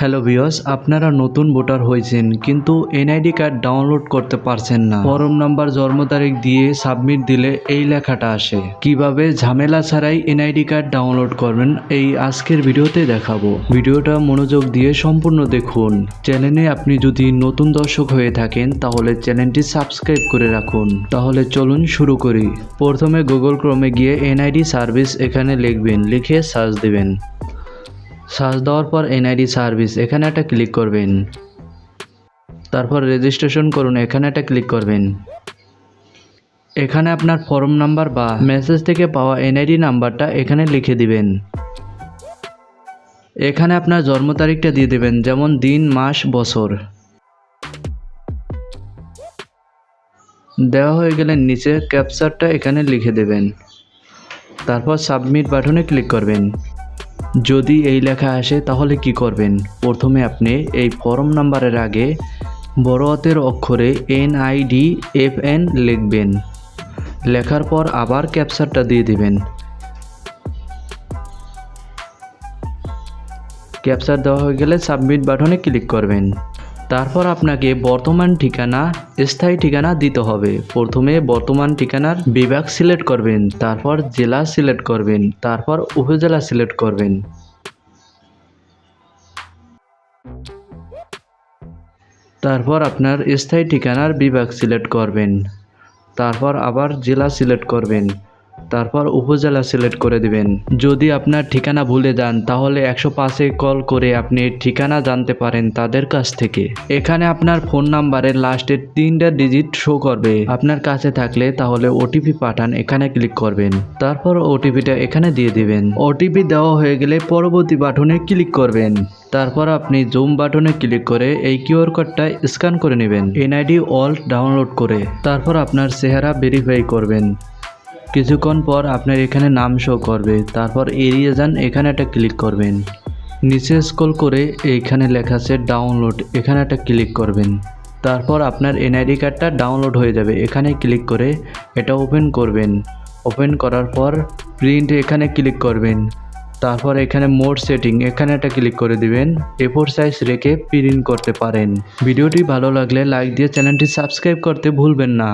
Hello ভিওস আপনারা নতুন voter হয়েছেন, কিন্তু এনআইডি কার্ড ডাউনলোড করতে পারছেন না। ফর্ম নাম্বার, জন্ম তারিখ দিয়ে সাবমিট দিলে এই লেখাটা আসে। কীভাবে ঝামেলা ছাড়াই এনআইডি কার্ড ডাউনলোড করবেন, এই আজকের ভিডিওতে দেখাবো। ভিডিওটা মনোযোগ দিয়ে সম্পূর্ণ দেখুন। চ্যানেলে আপনি যদি নতুন দর্শক হয়ে থাকেন, তাহলে চ্যানেলটি সাবস্ক্রাইব করে রাখুন। তাহলে চলুন শুরু করি। প্রথমে গুগল ক্রমে গিয়ে এনআইডি সার্ভিস এখানে লিখবেন, লিখে সার্চ দিবেন। সার্চ দেওয়ার পর এনআইডি সার্ভিস, এখানে একটা ক্লিক করবেন। তারপর রেজিস্ট্রেশন করুন, এখানে একটা ক্লিক করবেন। এখানে আপনার ফর্ম নাম্বার বা মেসেজ থেকে পাওয়া এনআইডি নাম্বারটা এখানে লিখে দিবেন। এখানে আপনার জন্ম তারিখটা দিয়ে দেবেন, যেমন দিন, মাস, বছর। দেওয়া হয়ে গেলে নিচে ক্যাপচারটা এখানে লিখে দেবেন। তারপর সাবমিট বাটনে ক্লিক করবেন। যদি এই লেখা আসে, তাহলে কি করবেন? প্রথমে আপনি এই ফর্ম নাম্বারের আগে বড় হাতের অক্ষরে N I D F N লিখবেন। লেখার পর আবার ক্যাপচারটা দিয়ে দিবেন। ক্যাপচার দেওয়া হয়ে গেলে সাবমিট বাটনে ক্লিক করবেন। তারপর আপনাকে বর্তমান ঠিকানা, স্থায়ী ঠিকানা দিতে হবে। প্রথমে বর্তমান ঠিকানার বিভাগ সিলেক্ট করবেন, তারপর জেলা সিলেক্ট করবেন, তারপর উপজেলা সিলেক্ট করবেন। তারপর আপনার স্থায়ী ঠিকানার বিভাগ সিলেক্ট করবেন, তারপর আবার জেলা সিলেক্ট করবেন। তারপর উপজেলা সিলেক্ট করে দিবেন। যদি আপনার ঠিকানা ভুলে যান, তাহলে একশো পাঁচে কল করে আপনি ঠিকানা জানতে পারেন তাদের কাছ থেকে। এখানে আপনার ফোন নাম্বারের লাস্টের তিনটা ডিজিট শো করবে। আপনার কাছে থাকলে তাহলে ওটিপি পাঠান, এখানে ক্লিক করবেন। তারপর ওটিপিটা এখানে দিয়ে দিবেন। ওটিপি দেওয়া হয়ে গেলে পরবর্তী বাটনে ক্লিক করবেন। তারপর আপনি জুম বাটনে ক্লিক করে এই কিউআর কোডটা স্ক্যান করে নেবেন। এনআইডি অল ডাউনলোড করে তারপর আপনার চেহারা ভেরিফাই করবেন। কিছুক্ষণ পর আপনার এখানে নাম শো করবে। তারপর এড়িয়ে যান, এখানে একটা ক্লিক করবেন। নিচে স্ক্রল করে এইখানে লেখা আছে ডাউনলোড এখানে একটা ক্লিক করবেন। তারপর আপনার এনআইডি কার্ডটা ডাউনলোড হয়ে যাবে। এখানে ক্লিক করে এটা ওপেন করবেন। ওপেন করার পর প্রিন্ট এখানে ক্লিক করবেন। তারপর এখানে মোড সেটিং এখানে একটা ক্লিক করে দিবেন। এফোর সাইজ রেখে প্রিন্ট করতে পারেন। ভিডিওটি ভালো লাগলে লাইক দিয়ে চ্যানেলটি সাবস্ক্রাইব করতে ভুলবেন না।